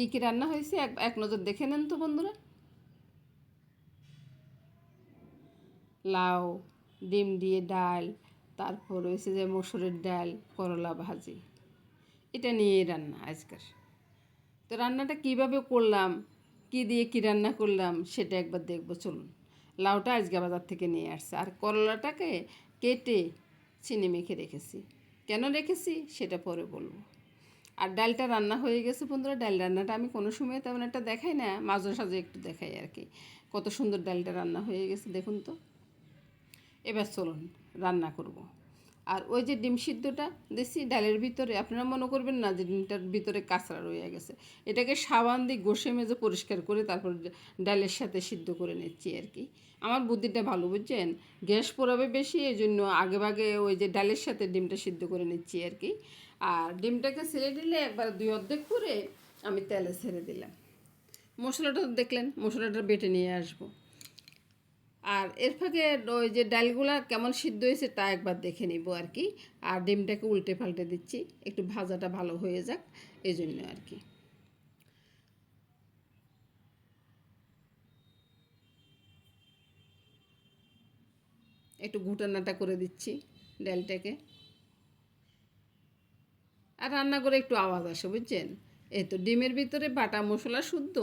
কী কী রান্না হয়েছে? এক এক নজর দেখে নেন তো বন্ধুরা। লাউ, ডিম দিয়ে ডাল, তারপর রয়েছে যে মসুরের ডাল, করলা ভাজি। এটা নিয়েই রান্না আজকের। তো রান্নাটা কীভাবে করলাম, কি দিয়ে কি রান্না করলাম, সেটা একবার দেখব, চলুন। লাউটা আজকে বাজার থেকে নিয়ে আসছে। আর করলাটাকে কেটে চিনি মেখে রেখেছি। কেন রেখেছি, সেটা পরে বলব। আর ডালটা রান্না হয়ে গেছে বন্ধুরা, ডাল রান্নাটা আমি কোনো সময় তেমন একটা দেখাই না, মাঝে সাঝে একটু দেখাই আর কি। কত সুন্দর ডালটা রান্না হয়ে গেছে, দেখুন তো। এবার চলুন, রান্না করব। আর ওই যে ডিম সিদ্ধটা দিছি, ডালের ভিতরে, আপনারা মনে করবেন না যে ডিমটার ভিতরে কাঁচড়া রয়ে গেছে। এটাকে সাবান দিয়ে ঘষে মেজে পরিষ্কার করে তারপর ডালের সাথে সিদ্ধ করে নিচ্ছি আর কি। আমার বুদ্ধিটা ভালো, বুঝছেন? গ্যাস পোড়াবে বেশি এই জন্য আগে ভাগে ওই যে ডালের সাথে ডিমটা সিদ্ধ করে নিচ্ছি আর কি। আর ডিমটাকে ছেড়ে দিলে একবার দুই অর্ধেক করে আমি তেলে ছেড়ে দিলাম। মশলাটা দেখলেন, মশলাটা বেটে নিয়ে আসব। আর এর ফাঁকে ওই যে ডালগুলো কেমন সিদ্ধ হয়েছে তা একবার দেখে নিব আর কি। আর ডিমটাকে উল্টে পাল্টে দিচ্ছি, একটু ভাজাটা ভালো হয়ে যাক এই জন্য আর কি। একটু ঘুটানাটা করে দিচ্ছি ডালটাকে। আর রান্না করে একটু আওয়াজ আসে, বুঝছেন? এই তো ডিমের ভিতরে বাটা মশলা শুদ্ধ,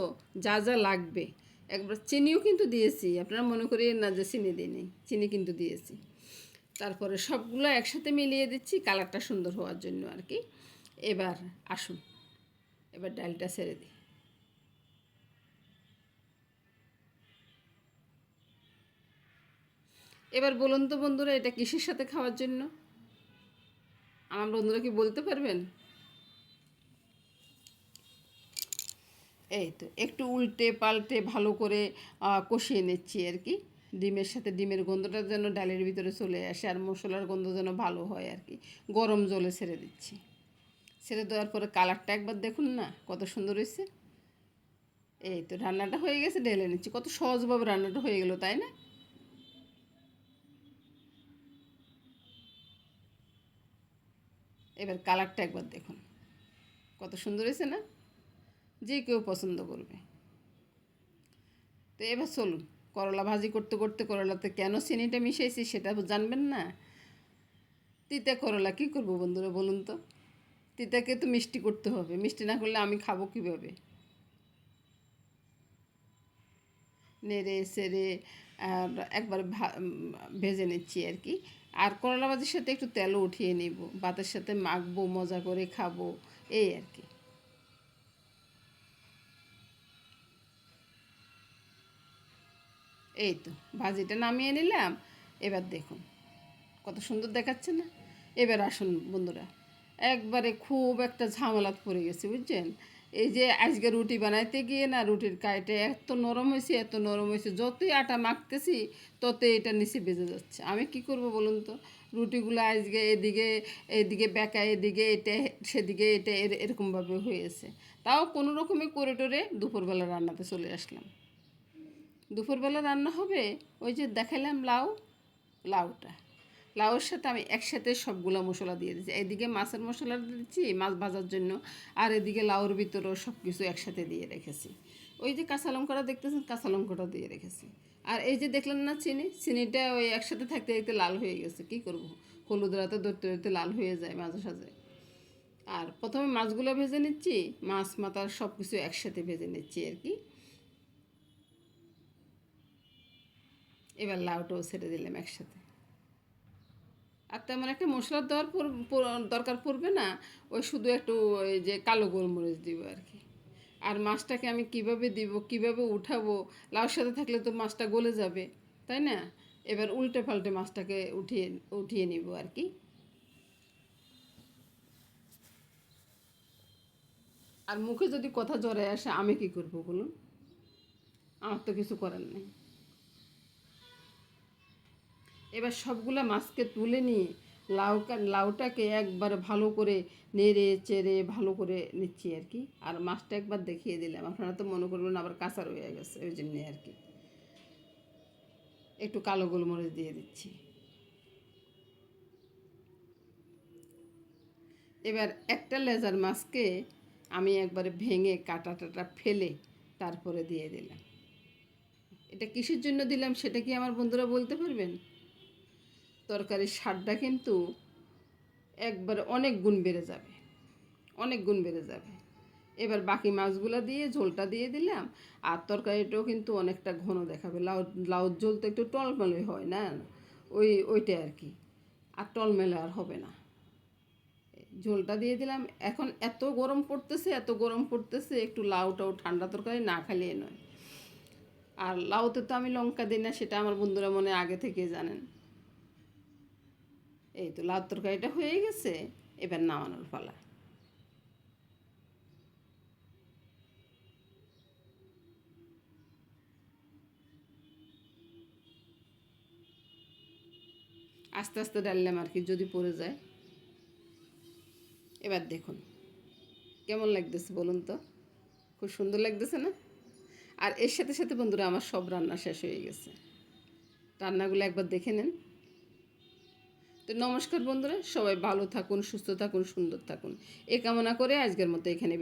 যা যা লাগবে। একবার চিনিও কিন্তু দিয়েছি, আপনারা মনে করিয়েন না যে চিনি দিইনি, চিনি কিন্তু দিয়েছি। তারপরে সবগুলো একসাথে মিলিয়ে দিচ্ছি, কালারটা সুন্দর হওয়ার জন্য আর কি। এবার আসুন, এবার ডালটা ছেড়ে দিই। এবার বলুন তো বন্ধুরা, এটা কিসের সাথে খাওয়ার জন্য? আমার বন্ধুরা কি বলতে পারবেন? এই তো, একটু উল্টে পাল্টে ভালো করে কষিয়ে নিচ্ছি আর কি। ডিমের সাথে ডিমের গন্ধটা যেন ডালের ভিতরে চলে আসে আর মশলার গন্ধ যেন ভালো হয় আর কি। গরম জলে ছেড়ে দিচ্ছি। ছেড়ে দেওয়ার পরে কালারটা একবার দেখুন না, কত সুন্দর হয়েছে। এই তো, রান্নাটা হয়ে গেছে, ঢেলে নিচ্ছি। কত সহজভাবে রান্নাটা হয়ে গেল, তাই না? এবার কালারটা একবার দেখুন। কত সুন্দর হয়েছে না? যে কেউ পছন্দ করবে। তো এবার চলুন, করলা ভাজি করতে করতে করলাতে কেন চিনিটা মিশাইছি সেটা জানবেন না। তিতা করলা কী করব বন্ধুরা বলুন তো? তিতাকে তো মিষ্টি করতে হবে। মিষ্টি না করলে আমি খাব কীভাবে? নেড়ে, সেড়ে আর একবার ভেজে নিচ্ছি আর কি। আর করলা ভাজির সাথে একটু তেলও উঠিয়ে নিব, ভাতের সাথে মাখবো, মজা করে খাব, এই আর কি। এই তো, ভাজিটা নামিয়ে নিলাম, এবার দেখুন, কত সুন্দর দেখাচ্ছে না? এবার আসুন বন্ধুরা, একবারে খুব একটা ঝামেলাত পড়ে গেছে, বুঝছেন? এই যে আজকে রুটি বানাইতে গিয়ে না রুটির কাইটে এত নরম হয়েছে, এত নরম হয়েছে, যতই আটা মাখতেছি ততই এটা নিচে বেজে যাচ্ছে। আমি কি করব বলুন তো? রুটিগুলো আজকে এদিকে এদিকে বেঁকা, এদিকে এটা, সেদিকে এটা, এর- এরকমভাবে হয়েছে। তাও কোনো রকমে করে টোরে দুপুরবেলা রান্নাতে চলে আসলাম। দুপুরবেলা রান্না হবে? ওই যে দেখালাম লাউ, লাউটা। লাউয়ের সাথে আমি একসাথে সবগুলো মশলা দিয়ে দিচ্ছি এদিকে মাছের মশলা দিচ্ছি মাছ ভাজার জন্য। আর এদিকে লাউর ভিতরেও সব কিছু একসাথে দিয়ে রেখেছি। ওই যে কাঁচা লঙ্কাটা দেখতেছেন, কাঁচা লঙ্কাটা দিয়ে রেখেছি। আর এই যে দেখলেন না চিনি, চিনিটা ওই একসাথে থাকতে থাকতে লাল হয়ে গেছে। কী করব? হলুদ রাতে ধরতে ধরতে লাল হয়ে যায় মাঝে সাঝে। আর প্রথমে মাছগুলো ভেজে নিচ্ছি, মাছ মাথার সব কিছু একসাথে ভেজে নিচ্ছি আর কি। এবার লাউটাও ছেড়ে দিলাম একসাথে। তেমন একটা মশলার দেওয়ার দরকার পড়বে না। ওই শুধু একটু ওই যে কালো গোলমরিচ দিব আর কি। আর মাছটাকে আমি কীভাবে দিব, কীভাবে উঠাবো? লাউর সাথে থাকলে তো মাছটা গলে যাবে, তাই না? এবার উল্টে পাল্টে মাছটাকে উঠিয়ে উঠিয়ে নিব আর কি। আর মুখে যদি কথা জড়ে আসে, আমি কি করব বলুন? আমার তো কিছু করার নেই। এবার সবগুলা মাছকে তুলে নিয়ে লাউকা, লাউটাকে একবার ভালো করে নেড়ে, চেড়ে ভালো করে নিচ্ছি আর কি। আর মাছটা একবার দেখিয়ে দিলাম। আপনারা তো মনে করবেন আবার কাঁচা রয়ে গেছে, ওই জন্যে আর কি। একটু কালো গোলমরিচ দিয়ে দিচ্ছি। এবার একটা লেজার মাছকে আমি একবারে ভেঙে, কাটা, টাটা ফেলে তারপরে দিয়ে দিলাম। এটা কিসের জন্য দিলাম সেটা কি আমার বন্ধুরা বলতে পারবেন? তরকারির স্বাদটা কিন্তু একবারে অনেক গুণ বেড়ে যাবে। অনেক গুণ বেড়ে যাবে। এবার বাকি মাছগুলো দিয়ে ঝোলটা দিয়ে দিলাম। আর তরকারিটাও কিন্তু অনেকটা ঘন দেখাবে। লাউ, লাউর ঝোল তো একটু টলমলে হয় না? ওই ওইটাই আর কি। আর টলমেলে আর হবে না। ঝোলটা দিয়ে দিলাম। এখন এত গরম পড়তেছে, এত গরম পড়তেছে, একটু লাউটাও ঠান্ডা তরকারি না খালিয়ে নয়। আর লাউতে তো আমি লঙ্কা দিই না, সেটা আমার বন্ধুরা মনে আগে থেকে জানেন। এই তো লাউ তরকারিটা হয়ে গেছে, এবার নামানোর পালা। আস্তে আস্তে ডাললাম আর কি যদি পড়ে যায়। এবার দেখুন, কেমন লাগতেছে বলুন তো? খুব সুন্দর লাগতেছে না? আর এর সাথে সাথে বন্ধুরা, আমার সব রান্না শেষ হয়ে গেছে। রান্নাগুলো একবার দেখে নেন। তো নমস্কার বন্ধুরা, সবাই ভালো থাকুন, সুস্থ থাকুন, সুন্দর থাকুন। এ কামনা করে আজকের মতো এখানে